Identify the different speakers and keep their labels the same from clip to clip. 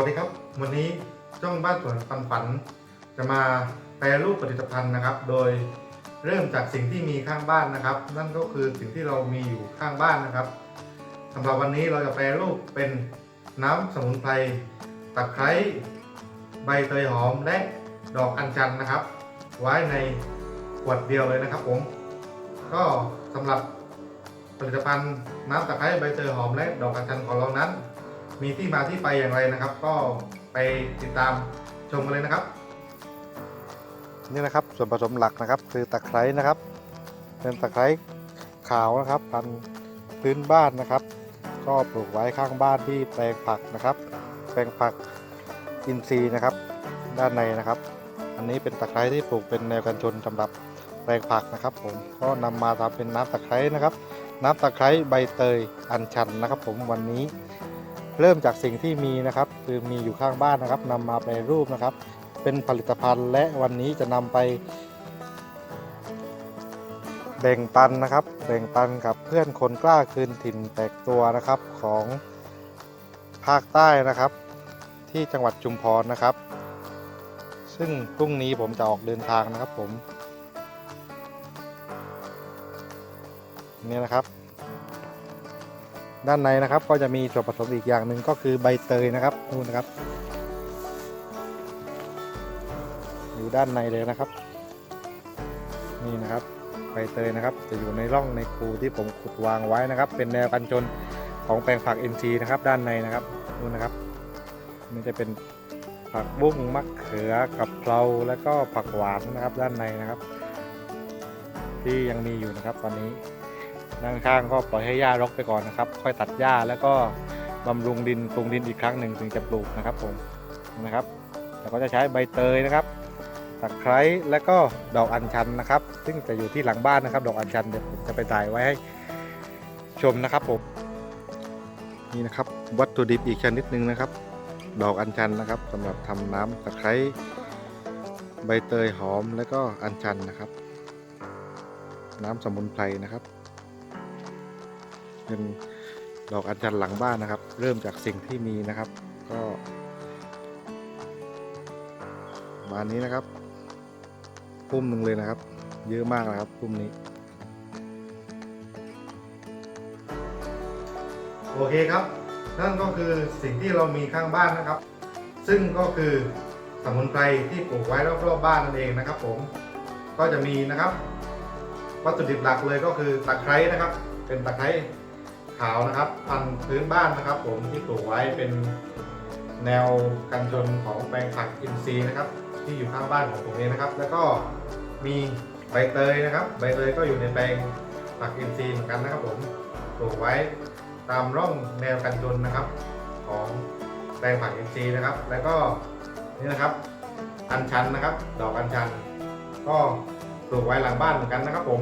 Speaker 1: วัสดีครับ วันนี้ช่องบ้านสวนปันฝัน จะมาแปรรูปผลิตภัณฑ์นะครับ โดยเริ่มจากสิ่งที่มีข้างบ้านนะครับ นั่นก็คือสิ่งที่เรามีอยู่ข้างบ้านนะครับสำหรับวันนี้เราจะแปรรูปเป็นน้ำสมุนไพรตะไคร้ใบเตยหอมและดอกอัญชันนะครับ ไว้ในขวดเดียวเลยนะครับผมก็สำหรับผลิตภัณฑ์น้ำตะไคร้ใบเตยหอมและดอกอัญชันของเรานั้น มีที่มาที่ไปอย่างไรนะครับ ก็ไปติดตามชมกันเลยนะครับ นี่นะครับส่วนผสมหลักนะครับ คือตะไคร้นะครับ เป็นตะไคร้ขาวนะครับพันพื้นบ้านนะครับ ก็ปลูกไว้ข้างบ้านที่แปลงผักนะครับ แปลงผักอินทรีย์นะครับ ด้านในนะครับ อันนี้เป็นตะไคร้ที่ปลูกเป็นแนวกันชนสำหรับแปลงผักนะครับ ผมก็นำมาทำเป็นน้ำตะไคร้นะครับ น้ำตะไคร้ใบเตยอัญชันนะครับ ผมวันนี้ เริ่มจากสิ่งที่มีนะครับคือมีอยู่ข้างบ้านนะครับนำมาแปรรูปนะครับ เป็นผลิตภัณฑ์และวันนี้จะนำไปแบ่งปันนะครับแบ่งปันกับเพื่อนคนกล้าคืนถิ่นแตกตัวนะครับของภาคใต้นะครับ ที่จังหวัดชุมพรนะครับ ซึ่งพรุ่งนี้ผมจะออกเดินทางนะครับผมนี่นะครับ ด้านในนะครับก็จะมีส่วนผสมอีกอย่างหนึ่งก็คือใบเตยนะครับนู่นนะครับ อยู่ด้านในเลยนะครับ นี่นะครับใบเตยนะครับ จะอยู่ในร่องในคูที่ผมขุดวางไว้นะครับ เป็นแนวกันชนของแปลงผัก NC นะครับ ด้านในนะครับนู่นนะครับนี่จะเป็นผักบุ้งมะเขือกับเพราแล้วก็ผักหวานนะครับ ด้านในนะครับ ที่ยังมีอยู่นะครับตอนนี้ ด้านข้างก็ปล่อยให้หญ้ารกไปก่อนนะครับ ค่อยตัดหญ้าแล้วก็บำรุงดินปรุงดินอีกครั้งหนึ่งถึงจะปลูกนะครับผมนะครับแล้วก็จะใช้ใบเตยนะครับตะไคร้และก็ดอกอัญชันนะครับ ซึ่งจะอยู่ที่หลังบ้านนะครับ ดอกอัญชันเดี๋ยวผมจะไปถ่ายไว้ให้ชมนะครับผมนี่นะครับวัตถุดิบอีกชนิดหนึ่งนะครับ ดอกอัญชันนะครับสำหรับทำน้ำตะไคร้ใบเตยหอมและก็อัญชันนะครับ น้ำสมุนไพรนะครับ เป็นดอกอัญชันหลังบ้านนะครับ เริ่มจากสิ่งที่มีนะครับ ก็บานนี้นะครับพุ่มหนึ่งเลยนะครับ เยอะมากนะครับพุ่มนี้ โอเคครับ นั่นก็คือสิ่งที่เรามีข้างบ้านนะครับ ซึ่งก็คือสมุนไพรที่ปลูกไว้รอบๆบ้านนั่นเองนะครับ ผมก็จะมีนะครับ วัตถุดิบหลักเลยก็คือตะไคร้นะครับ เป็นตะไคร้ ขาวนะครับพันพื้นบ้านนะครับ ผมที่ปลูกไว้เป็นแนวกันชนของแปลงผักอินทรีย์นะครับ ที่อยู่ข้างบ้านของผมเองนะครับ แล้วก็มีใบเตยนะครับ ใบเตยก็อยู่ในแปลงผักอินทรีย์เหมือนกันนะครับ ผมปลูกไว้ตามร่องแนวกันชนนะครับ ของแปลงผักอินทรีย์นะครับ แล้วก็นี่นะครับ อัญชันนะครับ ดอกอัญชัน ก็ปลูกไว้หลังบ้านเหมือนกันนะครับ ผม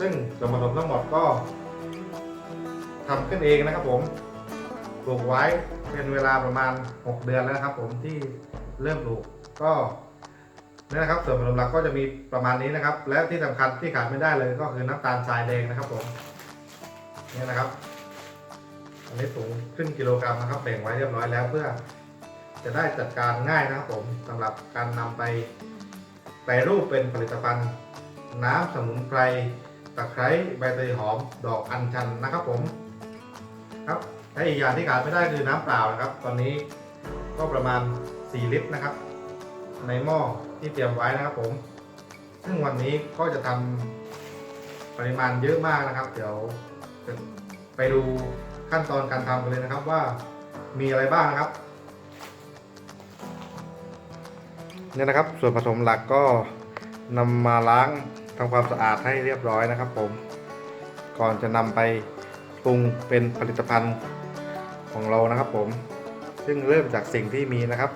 Speaker 1: ซึ่งส่วนผสมทั้งหมดก็ ทำขึ้นเองนะครับผมปลูกไว้เป็นเวลาประมาณ 6 เดือนแล้วนะครับ ผมที่เริ่มปลูกก็นี่นะครับส่วนผสมหลักก็จะมีประมาณนี้นะครับ และที่สำคัญที่ขาดไม่ได้เลยก็คือน้ำตาลทรายแดงนะครับผมนี่นะครับ อันนี้สูงครึ่งกิโลกรัมนะครับแบ่งไว้เรียบร้อยแล้วเพื่อ จะได้จัดการง่ายนะครับผมสำหรับการนำไปแปรรูปเป็นผลิตภัณฑ์ น้ำสมุนไพรตะไคร้ใบเตยหอม ดอกอัญชันนะครับผม และอีกอย่างที่ขาดไม่ได้คือน้ำเปล่านะครับ ตอนนี้ก็ประมาณ 4 ลิตรนะครับ ในหม้อที่เตรียมไว้นะครับผม ซึ่งวันนี้ก็จะทำปริมาณเยอะมากนะครับ เดี๋ยวจะไปดูขั้นตอนการทำกันเลยนะครับว่ามีอะไรบ้างนะครับเนี่ยนะครับ ส่วนผสมหลักก็นำมาล้างทำความสะอาดให้เรียบร้อยนะครับ ผม ก่อนจะนำไปปรุงเป็นผลิตภัณฑ์ ของเรานะครับผม ซึ่งเริ่มจากสิ่งที่มีนะครับ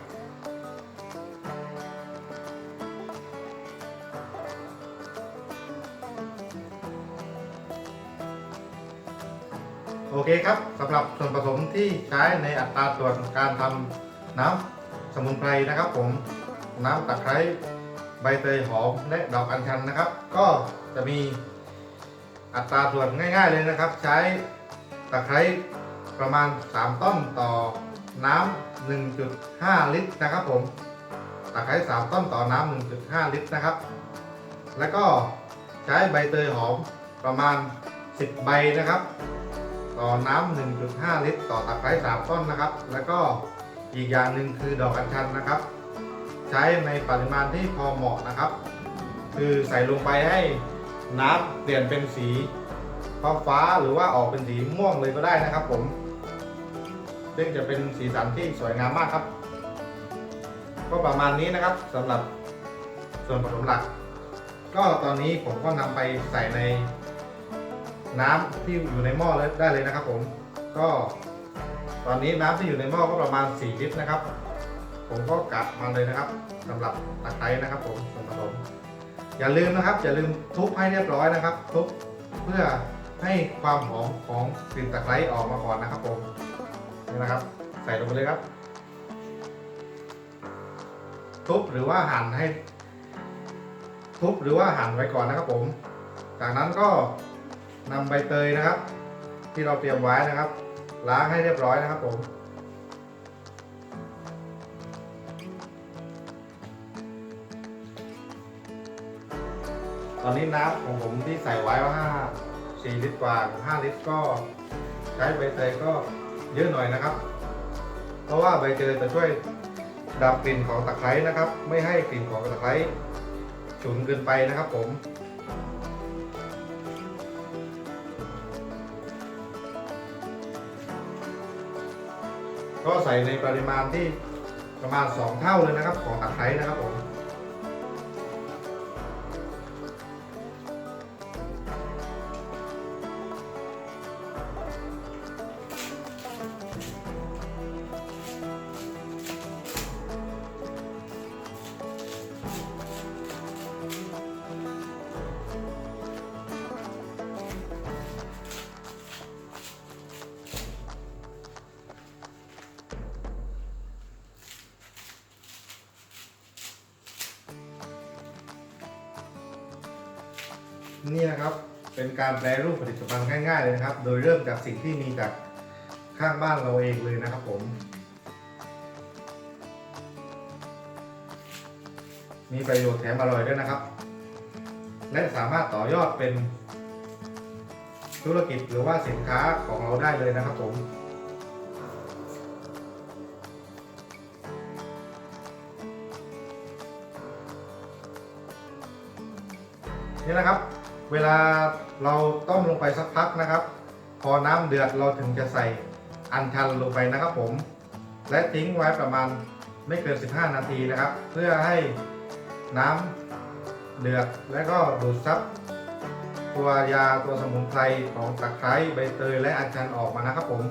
Speaker 1: โอเคครับสำหรับส่วนผสมที่ใช้ในอัตราส่วนการทำน้ำสมุนไพรนะครับผมน้ำตะไคร้ใบเตยหอมและดอกอัญชันนะครับ ก็จะมีอัตราส่วนง่าย ๆเลยนะครับ ใช้ตะไคร้ ประมาณ 3 ต้นต่อน้ำ1.5 ลิตรนะครับผมตะไคร้สามต้นต่อน้ำ1.5 ลิตรนะครับ แล้วก็ใช้ใบเตยหอมประมาณ 10 ใบนะครับ ต่อน้ำ1.5 ลิตร ต่อตะไคร้สามต้นนะครับ แล้วก็อีกอย่างหนึ่งคือดอกอัญชันนะครับ ใช้ในปริมาณที่พอเหมาะนะครับ คือใส่ลงไปให้น้ำเปลี่ยนเป็นสีฟ้าฟ้าหรือว่าออกเป็นสีม่วงเลยก็ได้นะครับผม ซึ่งจะเป็นสีสันที่สวยงามมากครับ ก็ประมาณนี้นะครับสำหรับส่วนผสมหลัก ก็ตอนนี้ผมก็นำไปใส่ในน้ำที่อยู่ในหม้อเลยได้เลยนะครับ ผม ก็ตอนนี้น้ำที่อยู่ในหม้อก็ประมาณ 4 ลิตรนะครับ ผมก็กัดมาเลยนะครับสำหรับตะไคร้นะครับ ผมส่วนผสมอย่าลืมนะครับอย่าลืมทุบให้เรียบร้อยนะครับ ทุบเพื่อให้ความหอมของกลิ่นตะไคร้ออกมาก่อนนะครับผม นี่นะครับ ใส่ลงไปเลยครับ ทุบหรือว่าหั่นให้ ทุบหรือว่าหั่นไว้ก่อนนะครับผม จากนั้นก็นำใบเตยนะครับ ที่เราเตรียมไว้นะครับ ล้างให้เรียบร้อยนะครับผมตอนนี้น้ำของผมที่ใส่ไว้ว่า 5 4 ลิตรกว่า5ลิตรก็ ใช้ใบเตยก็ เยอะหน่อยนะครับ เพราะว่าใบเตยจะช่วยดับกลิ่นของตะไคร้นะครับ ไม่ให้กลิ่นของตะไคร้ฉุนเกินไปนะครับผมก็ใส่ในปริมาณที่ประมาณ 2 เท่าเลยนะครับ ของตะไคร้นะครับผม นี่นะครับเป็นการแปรรูปผลิตภัณฑ์ง่าย ๆ เลยนะครับ โดยเริ่มจากสิ่งที่มีจากข้างบ้านเราเองเลยนะครับผมมีประโยชน์แถมอร่อยด้วยนะครับ และสามารถต่อยอดเป็น ธุรกิจหรือว่าสินค้าของเราได้เลยนะครับผม นี่นะครับ เวลาเราต้มลงไปสักพักนะครับ พอน้ำเดือดเราถึงจะใส่อัญชันลงไปนะครับผม และทิ้งไว้ประมาณไม่เกิน 15 นาทีนะครับ เพื่อให้น้ำเดือดและก็ดูดซับตัวยาตัวสมุนไพรของตะไคร้ใบเตยและอัญชันออกมานะครับผม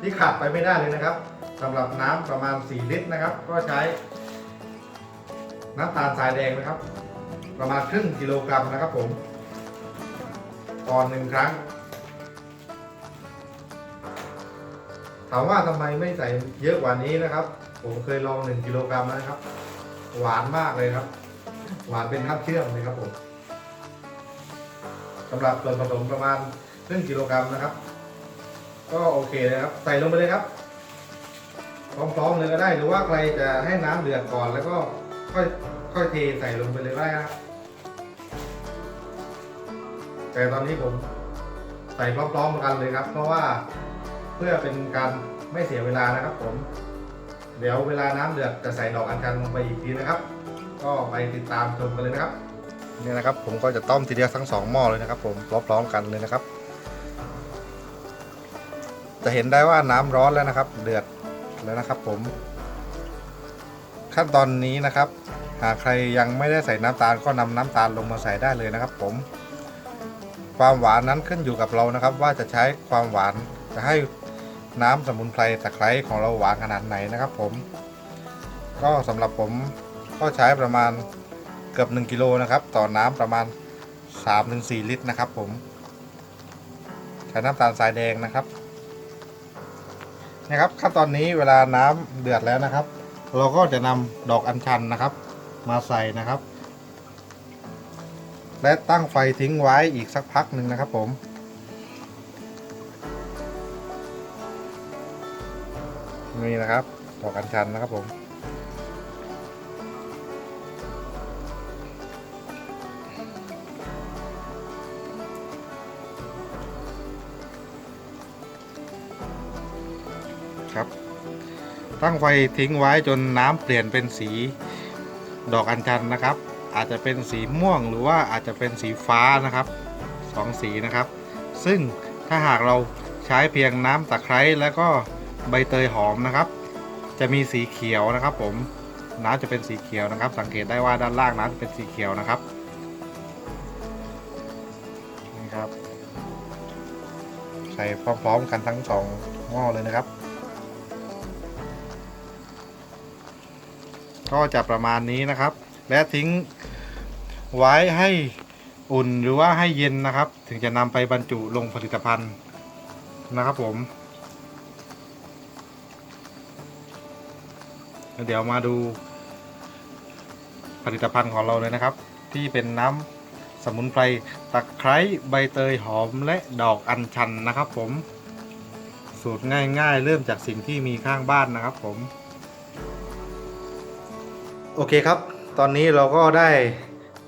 Speaker 1: ที่ขาดไปไม่ได้เลยนะครับสำหรับน้ำประมาณ 4 ลิตรนะครับ ก็ใช้ น้ำตาลทรายแดงนะครับ ประมาณครึ่งกิโลกรัมนะครับผมต่อหนึ่งครั้ง ถามว่าทำไมไม่ใส่เยอะกว่านี้นะครับ ผมเคยลอง1กิโลกรัมแล้วนะครับ หวานมากเลยครับ หวานเป็นทับเชื่อมเลยครับผมสำหรับส่วนผสมประมาณครึ่งกิโลกรัมนะครับ ก็โอเคเลยครับ ใส่ลงไปเลยครับพร้อมๆเลยก็ได้หรือว่าใครจะให้น้ำเดือดก่อนแล้วก็ ค่อยค่อยเทใส่ลงไปเลยได้ครับแต่ตอนนี้ผมใส่พร้อมๆกันเลยครับ เพราะว่าเพื่อเป็นการไม่เสียเวลานะครับ ผม เดี๋ยวเวลาน้ำเดือดจะใส่ดอกอัญชันลงไปอีกทีนะครับ ก็ไปติดตามชมกันเลยนะครับนี่นะครับ ผมก็จะต้มทีเดียวทั้งสองหม้อเลยนะครับ ผมพร้อมๆกันเลยนะครับ จะเห็นได้ว่าน้ำร้อนแล้วนะครับ เดือดแล้วนะครับ ผม ขั้นตอนนี้นะครับ หากใครยังไม่ได้ใส่น้ำตาลก็นำน้ำตาลลงมาใส่ได้เลยนะครับ ผม ความหวานนั้นขึ้นอยู่กับเรานะครับ ว่าจะใช้ความหวานจะให้น้ำสมุนไพรตะไคร้ของเราหวานขนาดไหนนะครับ ผม ก็สำหรับผมก็ใช้ประมาณเกือบ1กิโลนะครับต่อน้ำประมาณ 3-4 ลิตรนะครับ ผมใช้น้ำตาลทรายแดงนะครับนะครับขั้นตอนนี้เวลาน้ำเดือดแล้วนะครับ เราก็จะนำดอกอัญชันนะครับ มาใส่นะครับ และตั้งไฟทิ้งไว้อีกสักพักหนึ่งนะครับผมนี่นะครับ ดอกอัญชันนะครับผมครับ ตั้งไฟทิ้งไว้จนน้ำเปลี่ยนเป็นสีดอกอัญชันนะครับ อาจจะเป็นสีม่วงหรือว่าอาจจะเป็นสีฟ้านะครับสองสีนะครับ ซึ่งถ้าหากเราใช้เพียงน้ำตะไคร้แล้วก็ใบเตยหอมนะครับ จะมีสีเขียวนะครับ ผมน้ำจะเป็นสีเขียวนะครับ สังเกตได้ว่าด้านล่างน้ำจะเป็นสีเขียวนะครับนี่ครับ ใส่พร้อมๆกันทั้งสองหม้อเลยนะครับ ก็จะประมาณนี้นะครับ และทิ้งไว้ให้อุ่นหรือว่าให้เย็นนะครับ ถึงจะนำไปบรรจุลงผลิตภัณฑ์นะครับผม เดี๋ยวมาดูผลิตภัณฑ์ของเราเลยนะครับ ที่เป็นน้ำสมุนไพรตะไคร้ใบเตยหอมและดอกอัญชันนะครับผมสูตรง่ายๆ เริ่มจากสิ่งที่มีข้างบ้านนะครับผม โอเคครับ ตอนนี้เราก็ได้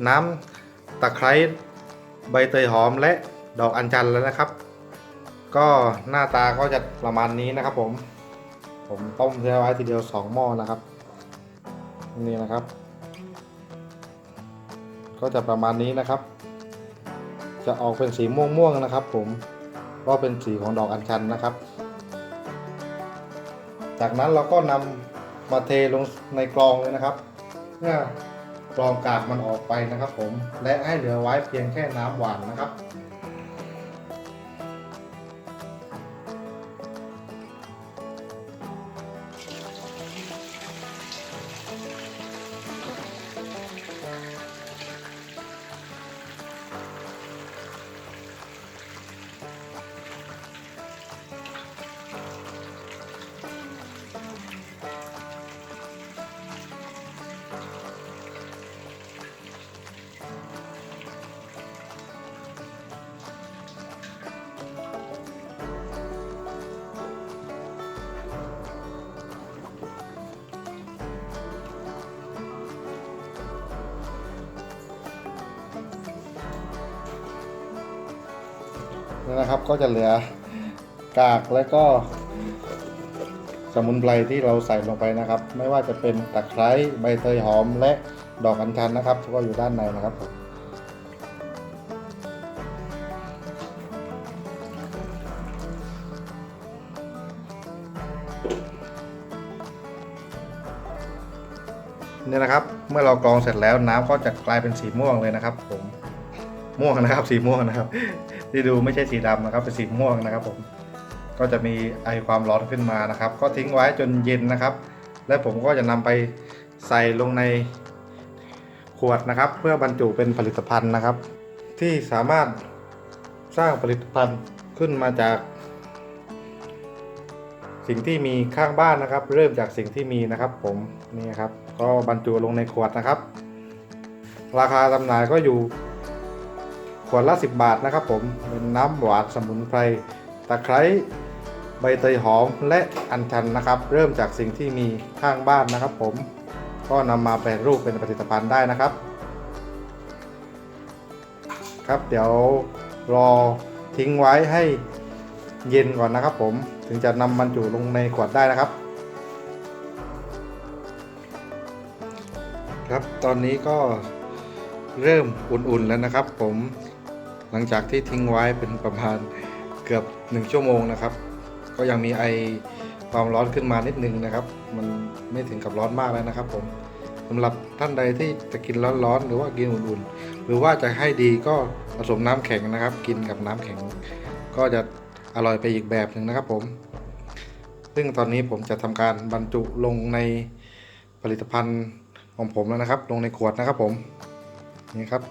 Speaker 1: น้ำตะไคร้ใบเตยหอมและดอกอัญชันแล้วนะครับ ก็หน้าตาก็จะประมาณนี้นะครับ ผม ผมต้มเทไว้ทีเดียวสองหม้อนะครับ นี่นะครับ ก็จะประมาณนี้นะครับ จะออกเป็นสีม่วงๆนะครับ ผมก็เป็นสีของดอกอัญชันนะครับ จากนั้นเราก็นำมาเทลงในกรองเลยนะครับ พื่อกรองกากมันออกไปนะครับผมและให้เหลือไว้เพียงแค่น้ำหวานนะครับ นะครับ ก็จะเหลือกากและก็ สมุนไพรที่เราใส่ลงไปนะครับ ไม่ว่าจะเป็นตะไคร้ใบเตยหอมและดอกอัญชันนะครับก็อยู่ด้านในนะครับผมนี่นะครับ เมื่อเรากรองเสร็จแล้วน้ำก็จะกลายเป็นสีม่วงเลยนะครับ ผมม่วงนะครับ สีม่วงนะครับ ที่ดูไม่ใช่สีดำนะครับเป็นสีม่วงนะครับ ผมก็จะมีไอความร้อนขึ้นมานะครับ ก็ทิ้งไว้จนเย็นนะครับ และผมก็จะนำไปใส่ลงในขวดนะครับ เพื่อบรรจุเป็นผลิตภัณฑ์นะครับ ที่สามารถสร้างผลิตภัณฑ์ขึ้นมาจาก สิ่งที่มีข้างบ้านนะครับ เริ่มจากสิ่งที่มีนะครับ ผมนี่ครับ ก็บรรจุลงในขวดนะครับ ราคาจำหน่ายก็อยู่ วดละ 10 บาทนะครับผมเป็นน้ำหวานสมุนไพรตะไคร้ใบเตยหอมและอัญชันนะครับ เริ่มจากสิ่งที่มีข้างบ้านนะครับผมก็นำมาแปรรูปเป็นผลิตภัณฑ์ได้นะครับ ครับเดี๋ยวรอทิ้งไว้ให้เย็นก่อนนะครับผมถึงจะนำบรรจุลงในขวดได้นะครับ ครับตอนนี้ก็เริ่มอุ่นๆแล้วนะครับผม หลังจากที่ทิ้งไว้เป็นประมาณเกือบ 1 ชั่วโมงนะครับ ก็ยังมีไอความร้อนขึ้นมานิดนึงนะครับ มันไม่ถึงกับร้อนมากแล้วนะครับ ผมสำหรับท่านใดที่จะกินร้อนๆหรือว่ากินอุ่นๆ หรือว่าจะให้ดีก็ผสมน้ำแข็งนะครับ กินกับน้ำแข็ง ก็จะอร่อยไปอีกแบบหนึ่งนะครับ ผม ซึ่งตอนนี้ผมจะทำการบรรจุลงในผลิตภัณฑ์ของผมแล้วนะครับ ลงในขวดนะครับผมนี่ครับ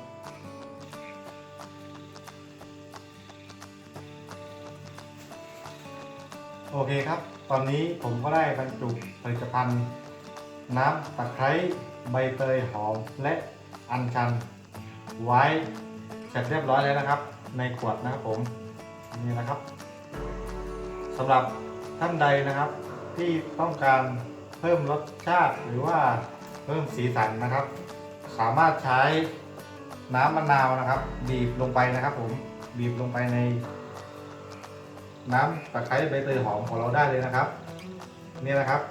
Speaker 1: โอเคครับ ตอนนี้ผมก็ได้บรรจุผลิตภัณฑ์ น้ำตะไคร้ใบเตยหอมและอัญชัน ไว้เสร็จเรียบร้อยแล้วนะครับ ในขวดนะครับผมนี่นะครับสำหรับท่านใดนะครับทที่ต้องการเพิ่มรสชาติหรือว่าเพิ่มสีสันนะครับ สามารถใช้น้ำมะนาวนะครับ บีบลงไปนะครับ ผมบีบลงไปใน น้ำตะไคร้ใบเตยหอมของเราได้เลยนะครับ นี่นะครับ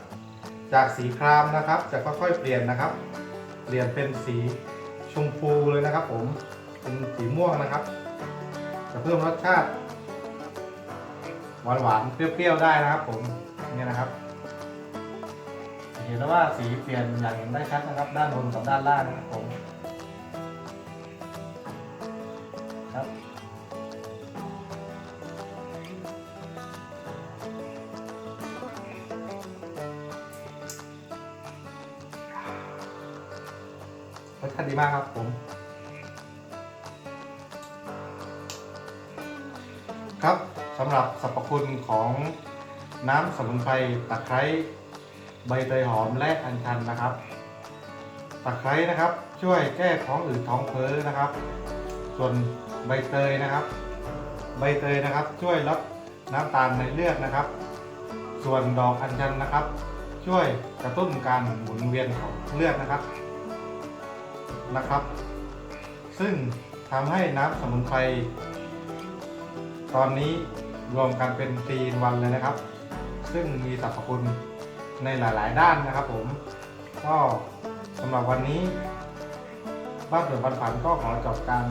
Speaker 1: จากสีครามนะครับ จะค่อยๆเปลี่ยนนะครับ เปลี่ยนเป็นสีชมพูเลยนะครับ ผมเป็นสีม่วงนะครับ จะเพิ่มรสชาติหวานๆเปรี้ยวๆได้นะครับ ผมนี่นะครับเห็นแล้วว่าสีเปลี่ยนอย่างเห็นได้ชัดนะครับ ด้านบนกับด้านล่างนะครับผมครับ รสชาติดีมากครับผม ครับสำหรับสรรพคุณของน้ำสมุนไพรตะไคร้ใบเตยหอมและอัญชันนะครับตะไคร้นะครับ ช่วยแก้ท้องอืดท้องเฟ้อนะครับ ส่วนใบเตยนะครับ ใบเตยนะครับ ช่วยลดน้ำตาลในเลือดนะครับ ส่วนดอกอัญชันนะครับ ช่วยกระตุ้นการหมุนเวียนของเลือดนะครับ นะครับ ซึ่งทำให้น้ำสมุนไพรตอนนี้รวมกันเป็นตีนวันเลยนะครับ ซึ่งมีสรรพคุณในหลาย ๆ ด้านนะครับผม ก็สำหรับวันนี้ บ้านสวนปันผันก็ขอจบการ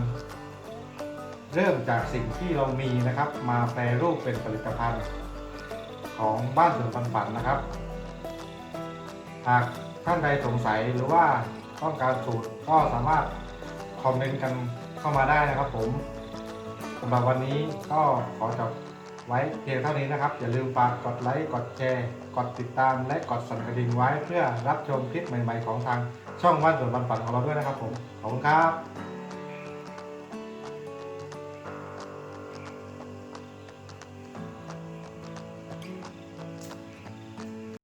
Speaker 1: เริ่มจากสิ่งที่เรามีนะครับ มาแปรรูปเป็นผลิตภัณฑ์ของบ้านสวนปันผันนะครับ หากท่านใดสงสัยหรือว่า ต้องการสูตรก็สามารถคอมเมนต์กันเข้ามาได้นะครับผมสำหรับวันนี้ก็ขอจบไว้เพียงเท่านี้นะครับ อย่าลืมฝากกดไลค์ กดแชร์ กดติดตาม และกดสั่นกระดิ่งไว้เพื่อรับชมคลิปใหม่ ๆ ของทางช่องว่านสวนบันปันของเราด้วยนะครับผม ขอบคุณครับ